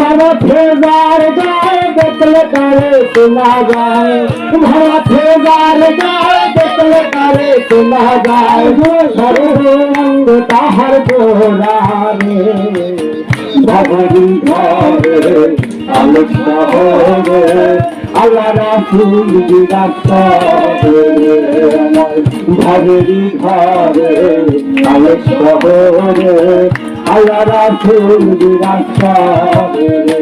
ভারতে যার যায় দেখলে তারে শোনা যায়। ভারতে যার যায় দেখলে তারে শোনা যায়। সর্বঙ্গ তাহার গোরারে ভগবী ঘরে আলোক শহরে আল্লাহ রাসুল ভগবী ঘরে আলোক শহরে আল্লাহ রাখুন বিরাস্তরে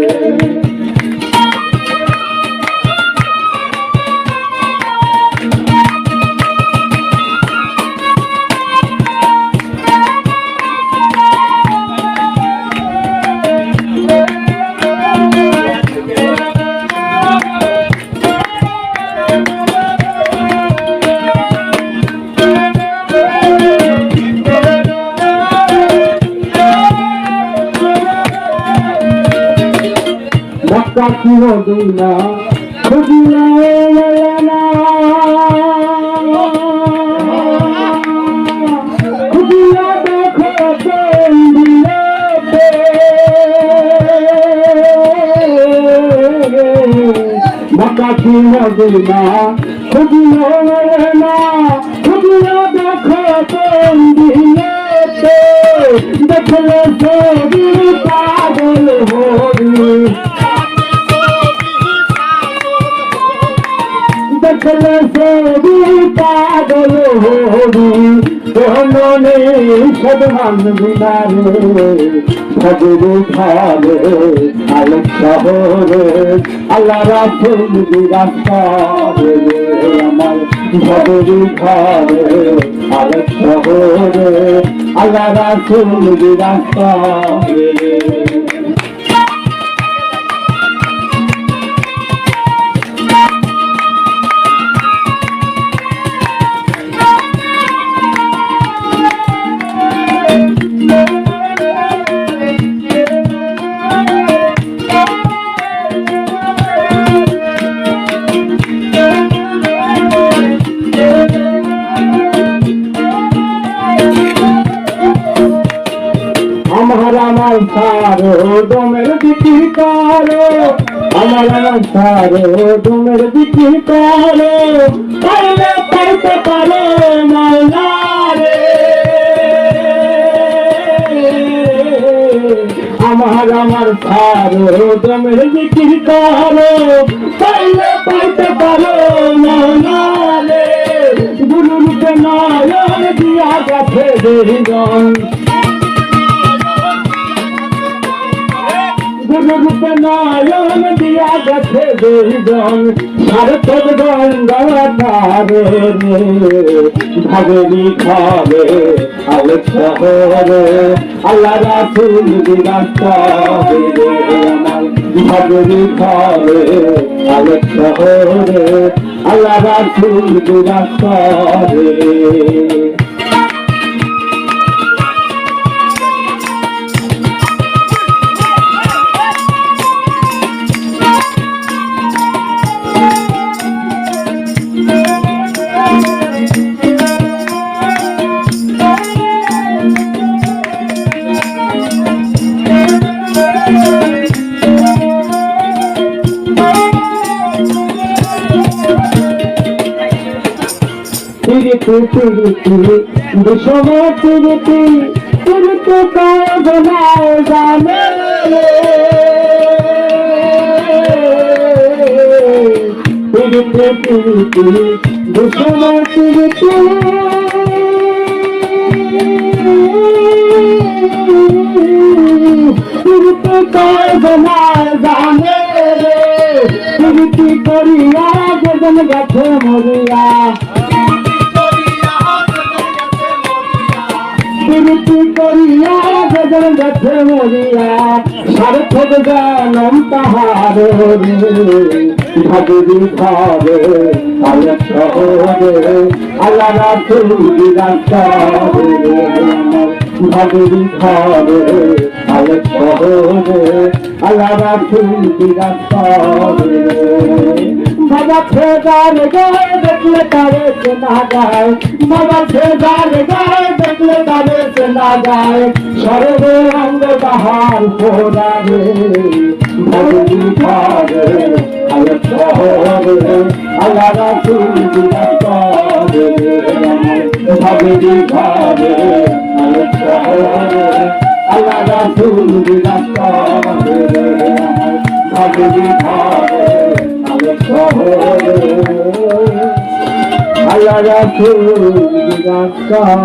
মক্কা কি মদিনা খুদিনা না খুদিনা দেখো কোন দিনাতে মক্কা কি মদিনা খুদিনা না খুদিনা দেখো কোন দেখলে সবই পাগল পাগল হরি মনে সদমান বিনারে সদরু ঘরে আলোক শহরে, আল্লাহ রাসুল বিরাস্তারে আমার সদরু ঘরে আলোক শহরে, আল্লাহ রাসুল বিরাস্তারে আমার সারো ডোমের দিকি কারও। আমার আমার সারো ডোমের দিকি কারও। পাইলে পাইতে পারো মাওলা রে আমার আমার সারো ডোমের দিকি কারও। পাইলে পাইতে পারো মাওলা রে গুরুকে নয়ন দিয়া গেছে দেহিগণ গুরুরূপে নয়ন দিয়া গেছে দুইজন। সার্থক গঙ্গাধারে ভাবেরি খাবে শহরে আল্লাহ আল্লাহ করিয়া গজন গাছে মরিয়া প্রীতি করিয়া গজন গাছে মরিয়া, সার্থক জানম তাহারে ভাবি ভাবে আলোক শহরে আল্লাহ রাসুল রাস্তারে ভাবি ভাবে আলোক আল্লাহ রাসুল রাস্তারে বাবা ফেদার গায়ে দেখলে তারে চেনা যায় বাবা ফেদার গায়ে দেখলে তারে চেনা যায় সর্বে অঙ্গ তাহার ফোরারে ভগবী ঘরে আলো শহরে আল্লাহ রাসুল বিরাজ করে ভগবী ঘরে আলো শহরে আল্লাহ রাসুল বিরাজ করে ভগবী শহরে আল্লাহ করে